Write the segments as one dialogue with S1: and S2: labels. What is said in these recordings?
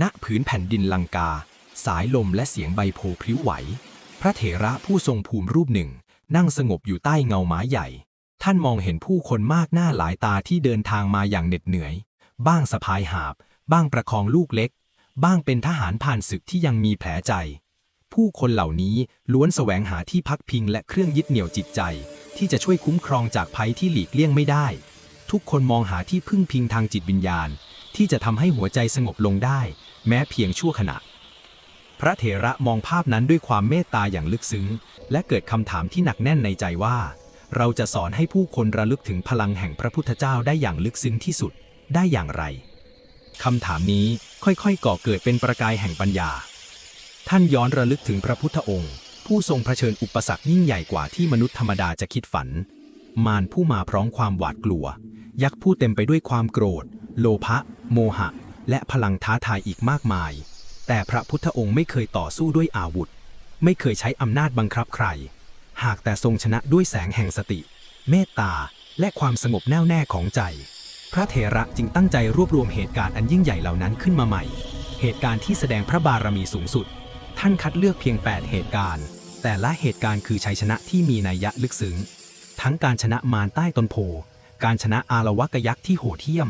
S1: ณผืนแผ่นดินลังกา สายลมและเสียงใบโพพลิ้วไหว พระเถระผู้ทรงภูมิรูปหนึ่ง นั่งสงบอยู่ใต้เงาไม้ใหญ่ ท่านมองเห็นผู้คนมากหน้าหลายตาที่เดินทางมาอย่างเหน็ดเหนื่อย บ้างสะพายหาบ บ้างประคองลูกเล็ก บ้างเป็นทหารผ่านศึกที่ยังมีแผลใจ ผู้คนเหล่านี้ล้วนแสวงหาที่พักพิงและเครื่องยึดเหนี่ยวจิตใจ ที่จะช่วยคุ้มครองจากภัยที่หลีกเลี่ยงไม่ได้ ทุกคนมองหาที่พึ่งพิงทางจิตวิญญาณ ที่จะทำให้หัวใจสงบลงได้ แม้เพียงชั่วขณะ พระเถระมองภาพนั้นด้วยความเมตตาอย่างลึกซึ้ง และเกิดคำถามที่หนักแน่นในใจว่า เราจะสอนให้ผู้คนระลึกถึงพลังแห่งพระพุทธเจ้าได้อย่างลึกซึ้งที่สุดได้อย่างไรคำถามนี้ค่อยๆ ก่อเกิดเป็นประกายแห่งปัญญา ท่านย้อนระลึกถึงพระพุทธองค์ ผู้ทรงเผชิญอุปสรรคยิ่งใหญ่กว่าที่มนุษย์ธรรมดาจะคิดฝัน มารผู้มาพร้อมความหวาดกลัว ยักษ์ผู้เต็มไปด้วยความโกรธ โลภะ โมหะ และพลังท้าทายอีกมากมาย แต่พระพุทธองค์ไม่เคยต่อสู้ด้วยอาวุธ ไม่เคยใช้อำนาจบังคับใคร หากแต่ทรงชนะด้วยแสงแห่งสติ เมตตา และความสงบแน่วแน่ของใจ พระเถระจึงตั้งใจรวบรวมเหตุการณ์อันยิ่งใหญ่เหล่านั้นขึ้นมาใหม่ เหตุการณ์ที่แสดงพระบารมีสูงสุด ท่านคัดเลือกเพียง 8 เหตุการณ์ แต่ละเหตุการณ์คือชัยชนะที่มีนัยยะลึกซึ้ง ทั้งการชนะมารใต้ตนโพการชนะอารวะกยักษ์ที่โหดเหี้ยม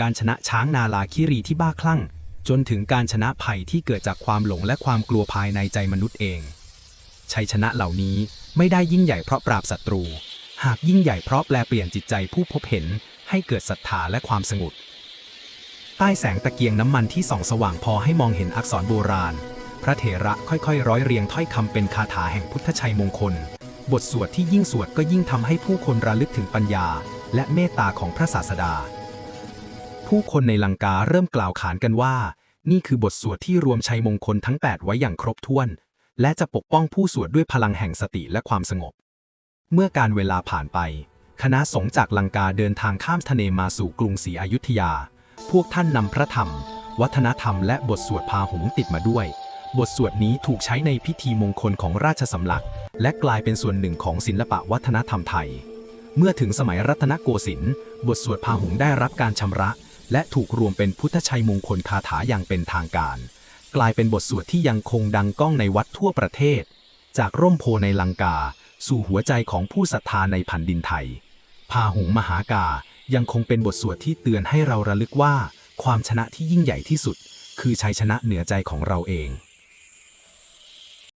S1: การชนะช้างนาลาคิรีที่บ้าคลั่ง จนถึงการชนะภัยที่เกิดจากความหลงและความกลัวภายในใจมนุษย์เอง ชัยชนะเหล่านี้ไม่ได้ยิ่งใหญ่เพราะปราบศัตรู หากยิ่งใหญ่เพราะแปลเปลี่ยนจิตใจผู้พบเห็นให้เกิดศรัทธาและความสงบใต้แสงตะเกียงน้ำมันที่ส่องสว่างพอให้มองเห็นอักษรโบราณ พระเถระค่อยๆ ร้อยเรียงถ้อยคำเป็นคาถาแห่งพุทธชัยมงคล บทสวดที่ยิ่งสวดก็ยิ่งทำให้ผู้คนระลึกถึงปัญญา และเมตตาของพระศาสดา ผู้คนในลังกาเริ่มกล่าวขานกันว่า นี่คือบทสวดที่รวมชัยมงคลทั้ง 8 ไว้อย่างครบถ้วน และจะปกป้องผู้สวดด้วยพลังแห่งสติและความสงบ เมื่อการเวลาผ่านไป คณะสงฆ์จากลังกาเดินทางข้ามทะเลมาสู่กรุงศรีอยุธยา พวกท่านนำพระธรรม วัฒนธรรมและบทสวดพาหุงติดมาด้วย บทสวดนี้ถูกใช้ในพิธีมงคลของราชสำนัก และกลายเป็นส่วนหนึ่งของศิลปะวัฒนธรรมไทยเมื่อถึงสมัยรัตนโกสินทร์ บทสวดพาหุงได้รับการชำระ และถูกรวมเป็นพุทธชัยมงคลคาถาอย่างเป็นทางการ กลายเป็นบทสวดที่ยังคงดังก้องในวัดทั่วประเทศ จากร่มโพในลังกา สู่หัวใจของผู้ศรัทธาในแผ่นดินไทย พาหุงมหากายังคงเป็นบทสวดที่เตือนให้เราระลึกว่า ความชนะที่ยิ่งใหญ่ที่สุด คือชัยชนะเหนือใจของเราเอง